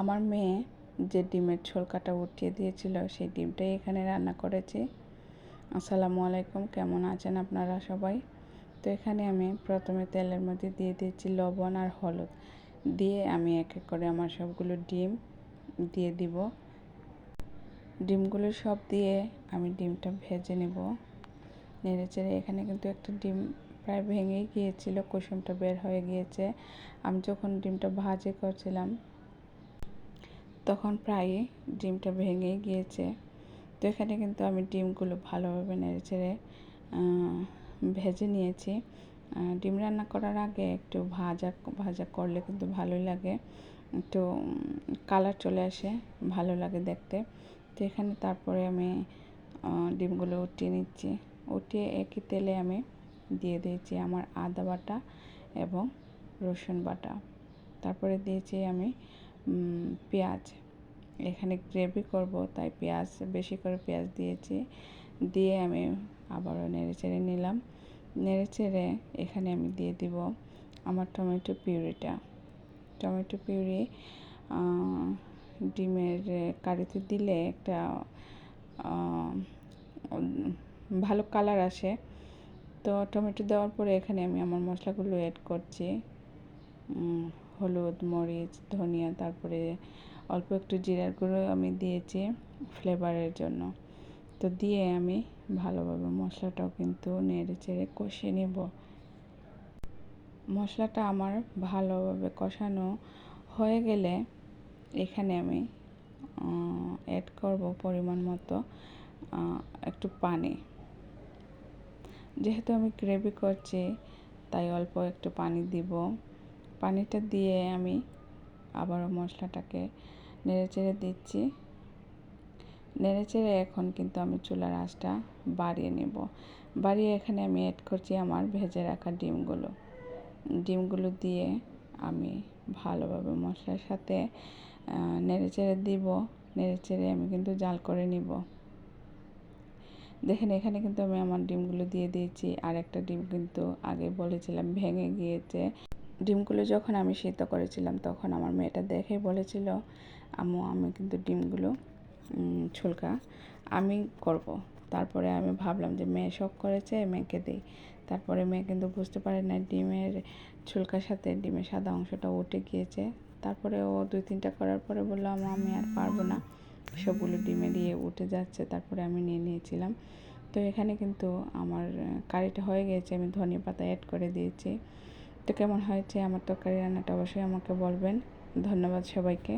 আমার মেয়ে যে ডিমের ছোলকাটা উঠিয়ে দিয়েছিল, সেই ডিমটাই এখানে রান্না করেছি। আসসালামু আলাইকুম, কেমন আছেন আপনারা সবাই? তো এখানে আমি প্রথমে তেলের মধ্যে দিয়ে দিয়েছি লবণ আর হলুদ। দিয়ে আমি এক এক করে আমার সবগুলো ডিম দিয়ে দিব। ডিমগুলো সব দিয়ে আমি ডিমটা ভেজে নেব। নেড়ে চেড়ে এখানে কিন্তু একটা ডিম প্রায় ভেঙেই গিয়েছিল, কুসুমটা বের হয়ে গিয়েছে। আমি যখন ডিমটা ভাজি করছিলাম তখন প্রায় ডিমটা ভেঙেই গিয়েছে। তো এখানে কিন্তু আমি ডিমগুলো ভালোভাবে নেড়ে চেড়ে ভেজে নিয়েছি। ডিম রান্না করার আগে একটু ভাজা ভাজা করলে কিন্তু ভালোই লাগে। একটু কালার চলে আসে, ভালো লাগে দেখতে। তো এখানে তারপরে আমি ডিমগুলো উঠিয়ে নিচ্ছি। উঠিয়ে একই তেলে আমি দিয়ে দিয়েছি আমার আদা বাটা এবং রসুন বাটা। তারপরে দিয়েছি আমি পেঁয়াজ। এখানে গ্রেভি করব, তাই পেঁয়াজ, বেশি করে পেঁয়াজ দিয়েছি। দিয়ে আমি আবারও নেড়ে চেড়ে নিলাম। নেড়ে চেড়ে এখানে আমি দিয়ে দিব আমার টমেটো পিউরিটা। টমেটো পিউরি ডিমের কারিতে দিলে একটা ভালো কালার আসে। তো টমেটো দেওয়ার পরে এখানে আমি আমার মশলাগুলো অ্যাড করছি। হলুদ, মরিচ, ধনিয়া, তারপরে অল্প একটু জিরার গুঁড়ো আমি দিয়েছি ফ্লেভারের জন্য। তো দিয়ে আমি ভালোভাবে মশলাটাও কিন্তু নেড়ে চেড়ে কষিয়ে নেব। মশলাটা আমার ভালোভাবে কষানো হয়ে গেলে এখানে আমি অ্যাড করব পরিমাণ মতো একটু পানি। যেহেতু আমি গ্রেভি করছি, তাই অল্প একটু পানি দিব। পানিটা দিয়ে আমি আবারও মশলাটাকে নেড়ে চেড়ে দিচ্ছি। নেড়ে চেড়ে এখন কিন্তু আমি চুলার আঁচটা বাড়িয়ে নেব। বাড়িয়ে এখানে আমি অ্যাড করছি আমার ভেজে রাখা ডিমগুলো। ডিমগুলো দিয়ে আমি ভালোভাবে মশলার সাথে নেড়ে চেড়ে দিব। নেড়ে চেড়ে আমি কিন্তু জাল করে নিব। দেখেন এখানে কিন্তু আমি আমার ডিমগুলো দিয়ে দিয়েছি। আর একটা ডিম কিন্তু আগে বলেছিলাম ভেঙে গিয়েছে। ডিমগুলো যখন আমি সিদ্ধ করেছিলাম, তখন আমার মেয়েটা দেখে বলেছিল, আম্মু, আমি কিন্তু ডিমগুলো ছুলকা, আমি করব। তারপরে আমি ভাবলাম যে মেয়ে শখ করেছে, মেয়েকে দিই। তারপরে মেয়ে কিন্তু বুঝতে পারে না ডিমের ছুলকার সাথে ডিমের সাদা অংশটা উঠে গিয়েছে। তারপরে ও দুই তিনটা করার পরে বলল আমি আর পারব না। সবগুলো ডিমে দিয়ে উঠে যাচ্ছে। তারপরে আমি নিয়ে নিয়েছিলাম। তো এখানে কিন্তু আমার কারিটা হয়ে গিয়েছে, আমি ধনিয়া পাতা অ্যাড করে দিয়েছি। তো কেমন হয়েছে আমার তরকারি রান্নাটা অবশ্যই আমাকে বলবেন। ধন্যবাদ সবাইকে।